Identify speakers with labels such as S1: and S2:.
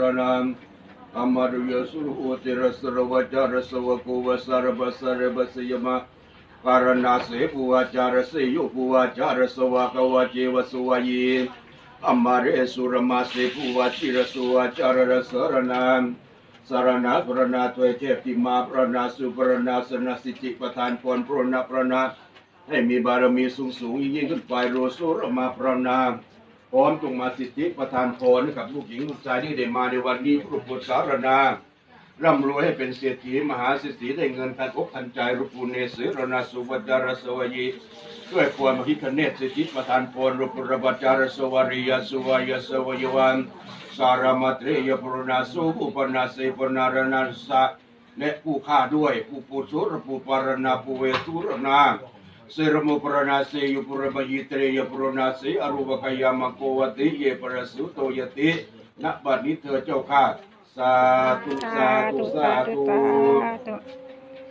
S1: รนังอมรุยสุรุโอติรสรวจารสวกุวสารบสารบสยมะการณาเสภูวาจารสยุภูวาจารสวากวาเจวสวายีอมเรสุรมาเสภูวาจิรสวาจารสรนังสารณะพระนาถวยเทพติมาพระนาสุพระนาสนสิจิประธานพรพระนาพระนาให้มีบารมีสูงสูงยิ่งขึ้นไปโรสุรมาพระนา พร้อมจงมาสิทธิประธานพรให้กับลูกหญิงลูกชายที่ได้มาในวันนี้พระพุทธสารนาร่ำรวยให้เป็นเศรษฐีมหาเศรษฐีได้เงินทันอกทันใจรูปูเนสือรนาสุวัจารสวยีด้วยความมหิคเนตสิทธิประธานพรรูปุรบัจารสวาริยสุวายสวยวันสารมาเตรยปรณาสุอุปนาเสปนารนาสะและผู้ฆ่าด้วยผู้ปุสุรผู้ปารณาผู้เวทุรนา เสรมุปรณาเสยุปรมยิเตรยปรณาเสอรูปกายามโกวติเยปรสุโตยติณบัดนี้เธอเจ้าข้าสาธุสาธุสาธุ